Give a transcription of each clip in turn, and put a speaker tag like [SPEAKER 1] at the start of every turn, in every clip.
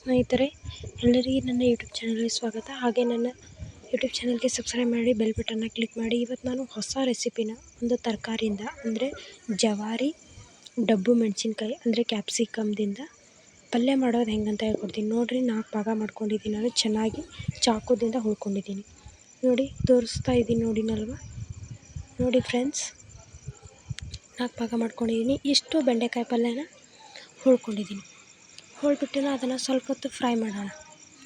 [SPEAKER 1] ಸ್ನೇಹಿತರೆ, ಎಲ್ಲರಿಗೂ ನನ್ನ ಯೂಟ್ಯೂಬ್ ಚಾನಲ್ಗೆ ಸ್ವಾಗತ. ಹಾಗೆ ನನ್ನ ಯೂಟ್ಯೂಬ್ ಚಾನಲ್ಗೆ ಸಬ್ಸ್ಕ್ರೈಬ್ ಮಾಡಿ, ಬೆಲ್ ಬಟನ್ನ ಕ್ಲಿಕ್ ಮಾಡಿ. ಇವತ್ತು ನಾನು ಹೊಸ ರೆಸಿಪಿನ ಒಂದು ತರಕಾರಿಯಿಂದ, ಅಂದರೆ ಜವಾರಿ ಡಬ್ಬು ಮೆಣಸಿನ್ಕಾಯಿ, ಅಂದರೆ ಕ್ಯಾಪ್ಸಿಕಮ್ದಿಂದ ಪಲ್ಯ ಮಾಡೋದು ಹೆಂಗಂತ ಹೇಳ್ಕೊಡ್ತೀನಿ. ನೋಡಿರಿ, ನಾಲ್ಕು ಭಾಗ ಮಾಡ್ಕೊಂಡಿದ್ದೀನಿ. ನಾನು ಚೆನ್ನಾಗಿ ಚಾಕುದಿಂದ ಹುಳ್ಕೊಂಡಿದ್ದೀನಿ ನೋಡಿ, ತೋರಿಸ್ತಾ ಇದ್ದೀನಿ ನೋಡಿನಲ್ವ ನೋಡಿ ಫ್ರೆಂಡ್ಸ್, ನಾಲ್ಕು ಭಾಗ ಮಾಡ್ಕೊಂಡಿದ್ದೀನಿ. ಇಷ್ಟು ಬೆಂಡೆಕಾಯಿ ಪಲ್ಯನ ಹುಳ್ಕೊಂಡಿದ್ದೀನಿ ಹುಳ್ಬಿಟ್ಟು ಅದನ್ನು ಸ್ವಲ್ಪ ಹೊತ್ತು ಫ್ರೈ ಮಾಡೋಣ.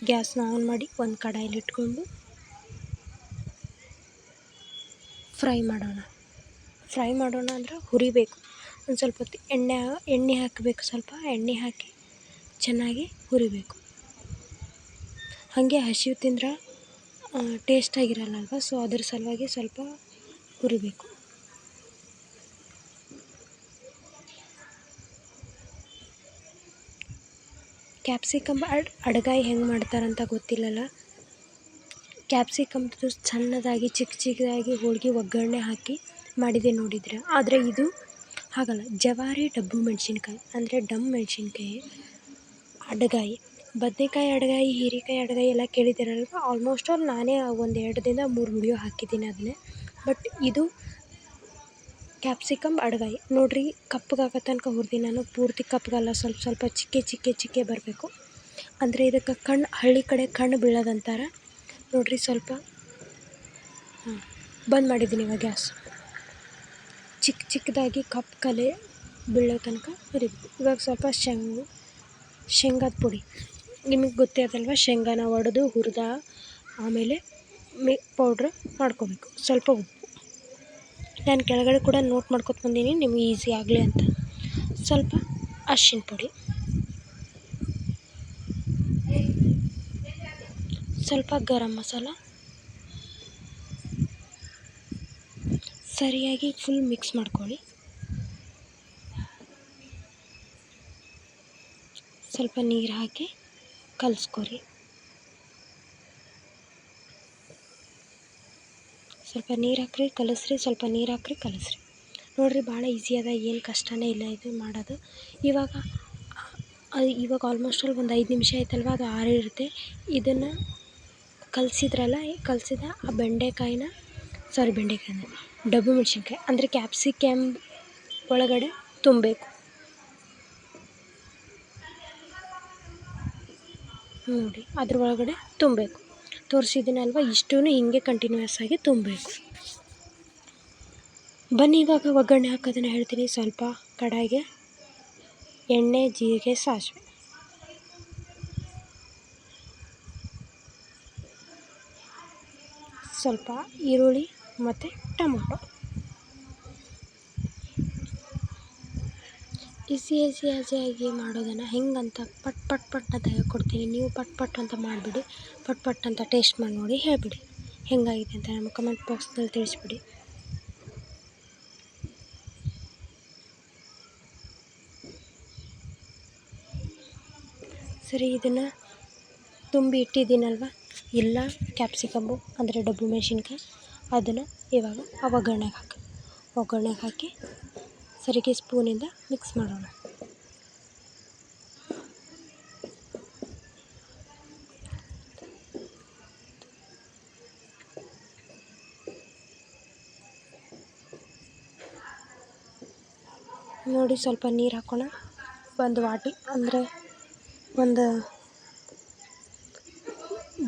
[SPEAKER 1] ಗ್ಯಾಸ್ನ ಆನ್ ಮಾಡಿ ಒಂದು ಕಡಾಯಲ್ಲಿ ಇಟ್ಕೊಂಡು ಫ್ರೈ ಮಾಡೋಣ. ಫ್ರೈ ಮಾಡೋಣ ಅಂದ್ರೆ ಹುರಿಬೇಕು. ಒಂದು ಸ್ವಲ್ಪ ಹೊತ್ತು ಎಣ್ಣೆ ಎಣ್ಣೆ ಹಾಕಬೇಕು ಸ್ವಲ್ಪ. ಎಣ್ಣೆ ಹಾಕಿ ಚೆನ್ನಾಗಿ ಹುರಿಬೇಕು. ಹಾಗೆ ಹಸಿವು ತಿಂದ್ರೆ ಟೇಸ್ಟಾಗಿರಲ್ಲ ಅಲ್ವಾ? ಸೊ ಅದ್ರ ಸಲುವಾಗಿ ಸ್ವಲ್ಪ ಹುರಿಬೇಕು. ಕ್ಯಾಪ್ಸಿಕಮ್ ಅಡ್, ಅಡ್ಗಾಯಿ ಹೆಂಗೆ ಮಾಡ್ತಾರಂತ ಗೊತ್ತಿಲ್ಲಲ್ಲ ಕ್ಯಾಪ್ಸಿಕಮ್ದು ಸಣ್ಣದಾಗಿ ಚಿಕ್ಕ ಚಿಕ್ಕದಾಗಿ ಹೋಳಿಗೆ ಒಗ್ಗರಣೆ ಹಾಕಿ ಮಾಡಿದೆ ನೋಡಿದ್ರೆ. ಆದರೆ ಇದು ಹಾಗಲ್ಲ, ಜವಾರಿ ಡಬ್ಬು ಮೆಣಸಿನ್ಕಾಯಿ, ಅಂದರೆ ಡಮ್ ಮೆಣಸಿನ್ಕಾಯಿ, ಅಡ್ಗಾಯಿ. ಬದನೇಕಾಯಿ ಅಡ್ಗಾಯಿ, ಹೀರೆಕಾಯಿ ಅಡ್ಗಾಯಿ ಎಲ್ಲ ಕೇಳಿದ್ದೀರಲ್ವ? ಆಲ್ಮೋಸ್ಟ್ ಆಲ್ ನಾನೇ ಒಂದು ಎರಡರಿಂದ ಮೂರು ವಿಡಿಯೋ ಹಾಕಿದ್ದೀನಿ ಅದನ್ನೇ. ಬಟ್ ಇದು ಕ್ಯಾಪ್ಸಿಕಮ್ ಅಡ್ಗಾಯಿ. ನೋಡಿರಿ ಕಪ್ಪಗಾಗೋ ತನಕ ಹುರಿದು ನಾನು. ಪೂರ್ತಿ ಕಪ್ಪಗಲ್ಲ ಸ್ವಲ್ಪ ಸ್ವಲ್ಪ ಚಿಕ್ಕೆ ಚಿಕ್ಕೆ ಚಿಕ್ಕೆ ಬರಬೇಕು. ಅಂದರೆ ಇದಕ್ಕೆ ಕಣ್ಣು ಹಳ್ಳಿ ಕಡೆ ಕಣ್ಣು ಬೀಳೋದಂತಾರೆ. ನೋಡಿರಿ, ಸ್ವಲ್ಪ, ಹಾಂ, ಬಂದ್ ಮಾಡಿದ್ದೀನಿ ಇವಾಗ ಗ್ಯಾಸ್. ಚಿಕ್ಕ ಚಿಕ್ಕದಾಗಿ ಕಪ್ ಕಲೆ ಬೀಳೋ ತನಕ ಹುರಿಬೇಕು ಇವಾಗ ಸ್ವಲ್ಪ ಶೇಂಗ, ಶೇಂಗಾದ ಪುಡಿ. ನಿಮಗೆ ಗೊತ್ತೇ ಅದಲ್ವ ಶೇಂಗಾನ ಒಡೆದು, ಹುರಿದ, ಆಮೇಲೆ ಮಿ, ಪೌಡ್ರ್ ಮಾಡ್ಕೋಬೇಕು. ಸ್ವಲ್ಪ ಉಪ್ಪು. ನಾನು ಕೆಳಗಡೆ ಕೂಡ ನೋಟ್ ಮಾಡ್ಕೊತ ಬಂದೀನಿ, ನಿಮ್ಗೆ ಈಸಿ ಆಗಲಿ ಅಂತ. ಸ್ವಲ್ಪ ಅರ್ಶಿನ ಪುಡಿ. ಸ್ವಲ್ಪ ಗರಂ ಮಸಾಲ. ಸರಿಯಾಗಿ ಫುಲ್ ಮಿಕ್ಸ್ ಮಾಡ್ಕೊಳ್ಳಿ. ಸ್ವಲ್ಪ ನೀರು ಹಾಕಿ ಕಲಿಸ್ಕೊರಿ. ಸ್ವಲ್ಪ ನೀರು ಹಾಕ್ರಿ, ಕಲಸ್ರಿ, ಸ್ವಲ್ಪ ನೀರು ಹಾಕ್ರಿ, ಕಲಸ್ರಿ. ನೋಡಿರಿ ಭಾಳ ಈಸಿ ಅದ, ಏನು ಕಷ್ಟನೇ ಇಲ್ಲ ಇದು ಮಾಡೋದು. ಇವಾಗ ಇವಾಗ ಆಲ್ಮೋಸ್ಟ್ ಆಲ್ ಒಂದು ಐದು ನಿಮಿಷ ಆಯ್ತಲ್ವ, ಅದು ಆರಿರುತ್ತೆ ಇದನ್ನು ಕಲಸಿದ್ರಲ್ಲ ಕಲಸಿದ ಆ ಬೆಂಡೆಕಾಯಿನ ಸಾರಿ ಬೆಂಡೆಕಾಯಿನ, ಡಬ್ಬು ಮೆಣಸಿನ್ಕಾಯಿ, ಅಂದರೆ ಕ್ಯಾಪ್ಸಿಕಮ್ ಒಳಗಡೆ ತುಂಬಬೇಕು. ನೋಡಿ ಅದ್ರ ಒಳಗಡೆ ತುಂಬಬೇಕು. ತೋರಿಸಿದ್ದೀನಲ್ವ? ಇಷ್ಟೂ ಹಿಂಗೆ ಕಂಟಿನ್ಯೂಯಸ್ ಆಗಿ ತುಂಬಬೇಕು. ಬನ್ನಿ, ಇವಾಗ ಒಗ್ಗರಣೆ ಹಾಕೋದನ್ನು ಹೇಳ್ತೀನಿ. ಸ್ವಲ್ಪ ಕಡಾಯಿಗೆ ಎಣ್ಣೆ, ಜೀರಿಗೆ, ಸಾಸಿವೆ. ಸ್ವಲ್ಪ ಈರುಳ್ಳಿ ಮತ್ತು ಟೊಮೊಟೊ. ಈಸಿ ಈಸಿ ಈಸಿಯಾಗಿ ಮಾಡೋದನ್ನು ಹೆಂಗಂತ ಪಟ್ ಪಟ್ ಪಟ್ ಅಂತ ಹೇಳ್ಕೊಡ್ತೀನಿ. ನೀವು ಪಟ್ ಪಟ್ ಅಂತ ಮಾಡಿಬಿಡಿ. ಪಟ್ ಪಟ್ ಅಂತ ಟೇಸ್ಟ್ ಮಾಡಿ ನೋಡಿ ಹೇಳಿಬಿಡಿ. ಹೆಂಗಾಗಿದೆ ಅಂತ ನಮ್ಮ ಕಮೆಂಟ್ ಬಾಕ್ಸ್ನಲ್ಲಿ ತಿಳಿಸ್ಬಿಡಿ. ಸರಿ, ಇದನ್ನು ತುಂಬಿ ಇಟ್ಟಿದ್ದೀನಲ್ವ? ಎಲ್ಲ ಕ್ಯಾಪ್ಸಿಕಮ್ಮು ಅಂದರೆ ಡಬ್ಬು ಮೆಣಸಿನ್ಕಾಯಿ, ಅದನ್ನು ಇವಾಗ ಒಗ್ಗರಣೆಗೆ ಹಾಕಿ. ಒಗ್ಗರಣೆಗೆ ಹಾಕಿ ಸರಿಗೆ ಸ್ಪೂನಿಂದ ಮಿಕ್ಸ್ ಮಾಡೋಣ. ನೋಡಿ ಸ್ವಲ್ಪ ನೀರು ಹಾಕೋಣ. ಒಂದು ವಾಟಿ ಅಂದರೆ ಒಂದು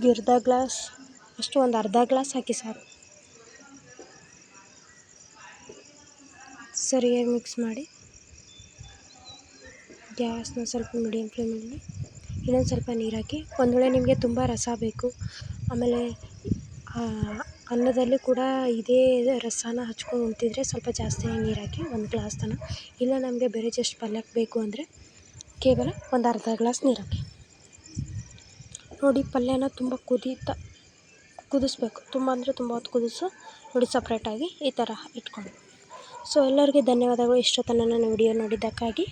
[SPEAKER 1] ಗಿರ್ದ ಗ್ಲಾಸ್, ಅಷ್ಟು ಒಂದು ಅರ್ಧ ಗ್ಲಾಸ್ ಹಾಕಿ ಸಾಕು. ಸರಿಯಾಗಿ ಮಿಕ್ಸ್ ಮಾಡಿ ಗ್ಯಾಸ್ನ ಸ್ವಲ್ಪ ಮೀಡಿಯಮ್ ಫ್ಲೇಮಲ್ಲಿ ಇನ್ನೊಂದು ಸ್ವಲ್ಪ ನೀರು ಹಾಕಿ ಒಂದು ವೇಳೆ ನಿಮಗೆ ತುಂಬ ರಸ ಬೇಕು. ಆಮೇಲೆ ಅನ್ನದಲ್ಲಿ ಕೂಡ ಇದೇ ರಸನ ಹಚ್ಕೊಂಡು ಉಣ್ತಿದ್ರೆ ಸ್ವಲ್ಪ ಜಾಸ್ತಿನೇ ನೀರು ಹಾಕಿ ಒಂದು ಗ್ಲಾಸ್ ತನಕ. ಇಲ್ಲ ನಮಗೆ ಬೇರೆ ಜಸ್ಟ್ ಪಲ್ಯಕ್ಕೆ ಬೇಕು ಅಂದರೆ ಕೇವಲ ಒಂದು ಅರ್ಧ ಗ್ಲಾಸ್ ನೀರು ಹಾಕಿ ನೋಡಿ, ಪಲ್ಯನ ತುಂಬ ಕುದೀತಾ, ಕುದಿಸ್ಬೇಕು. ತುಂಬ ಅಂದರೆ ತುಂಬ ಹೊತ್ತು ಕುದಿಸು, ನೋಡಿ ಸಪ್ರೇಟಾಗಿ ಈ ಥರ ಇಟ್ಕೊಂಡು. ಸೊ ಎಲ್ಲರಿಗೂ ಧನ್ಯವಾದಗಳು ಇಷ್ಟೊತ್ತು ನನ್ನ ವಿಡಿಯೋ ನೋಡಿದ್ದಕ್ಕಾಗಿ.